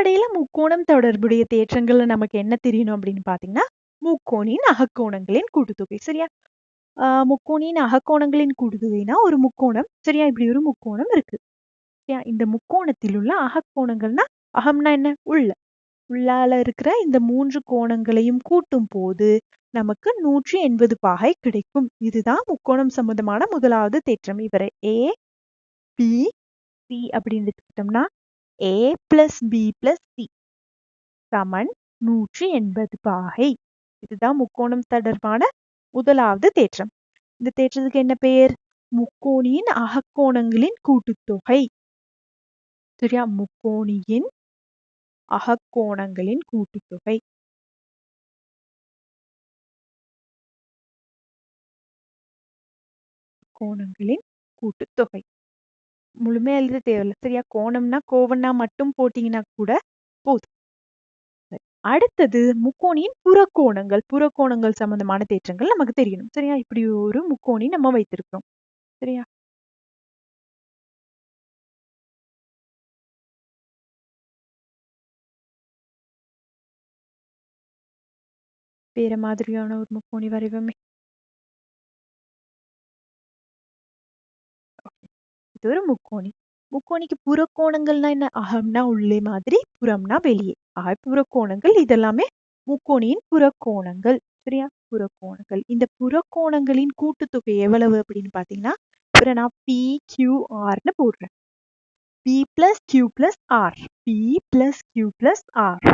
அடிப்படையில முக்கோணம் தொடர்புடைய தேற்றங்கள்ல நமக்கு என்ன தெரியணும் அப்படின்னு பாத்தீங்கன்னா முக்கோணின் அகக்கோணங்களின் கூட்டுத்தொகை. சரியா? ஆஹ் முக்கோணின் அகக்கோணங்களின் கூட்டுத்தொகைனா ஒரு முக்கோணம். சரியா? இப்படி ஒரு முக்கோணம் இருக்கு. சரியா? இந்த முக்கோணத்தில் உள்ள அகக்கோணங்கள்னா அகம்னா என்ன? உள்ள. உள்ளால இருக்கிற இந்த மூன்று கோணங்களையும் கூட்டும் போது நமக்கு நூற்றி எண்பது பாகை கிடைக்கும். இதுதான் முக்கோணம் சம்பந்தமான முதலாவது தேற்றம். இவரை ஏ பி சி அப்படின்னு எடுத்துக்கிட்டோம்னா A plus B plus C சமன் நூற்றி எண்பது பாகை. இதுதான் முக்கோணம் தொடர்பான முதலாவது தேற்றம். இந்த தேற்றத்துக்கு என்ன பெயர்? முக்கோணியின் அகக்கோணங்களின் கூட்டுத்தொகை. சரியா? முக்கோணியின் அகக்கோணங்களின் கூட்டுத்தொகை. கோணங்களின் கூட்டுத்தொகை. முழுமையா எழுத தேவையில்ல. சரியா? கோணம்னா கோவம்னா மட்டும் போட்டீங்கன்னா கூட போதும். அடுத்தது முக்கோணியின் புறக்கோணங்கள். புறக்கோணங்கள் சம்பந்தமான தேற்றங்கள் நமக்கு தெரியணும். சரியா? இப்படி ஒரு முக்கோணி நம்ம வைத்திருக்கிறோம். சரியா? வேற மாதிரியான ஒரு முக்கோணி வரைவமே. இது ஒரு முக்கோணி. முக்கோணிக்கு புறக்கோணங்கள்னா என்ன? அகம்னா உள்ளே மாதிரி புறம்னா வெளியே. ஆக புறக்கோணங்கள் இதெல்லாமே முக்கோணியின் புறக்கோணங்கள். சரியா? புறக்கோணங்கள். இந்த புறக்கோணங்களின் கூட்டுத்தொகை எவ்வளவு அப்படின்னு பாத்தீங்கன்னா அப்புறம் நான் பி கியூ ஆர்னு போடுறேன். P plus Q plus R P plus Q plus R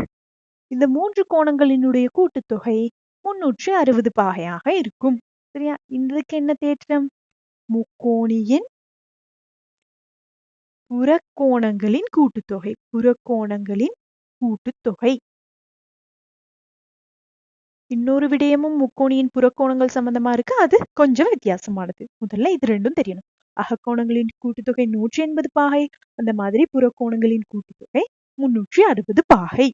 இந்த மூன்று கோணங்களினுடைய கூட்டுத்தொகை முன்னூற்றி அறுபது பாகையாக இருக்கும். சரியா? இதுக்கு என்ன தேற்றம்? முக்கோணியின் புறக்கோணங்களின் கூட்டுத்தொகை புறக்கோணங்களின் கூட்டுத்தொகை. இன்னொரு விடயமும் முக்கோணியின் புறக்கோணங்கள் சம்பந்தமா இருக்கு. அது கொஞ்சம் வித்தியாசமானது. முதல்ல இது ரெண்டும் தெரியணும். அகக்கோணங்களின் கூட்டுத்தொகை நூற்றி எண்பது பாகை அந்த மாதிரி புறக்கோணங்களின் கூட்டுத்தொகை முன்னூற்றி அறுபது பாகை.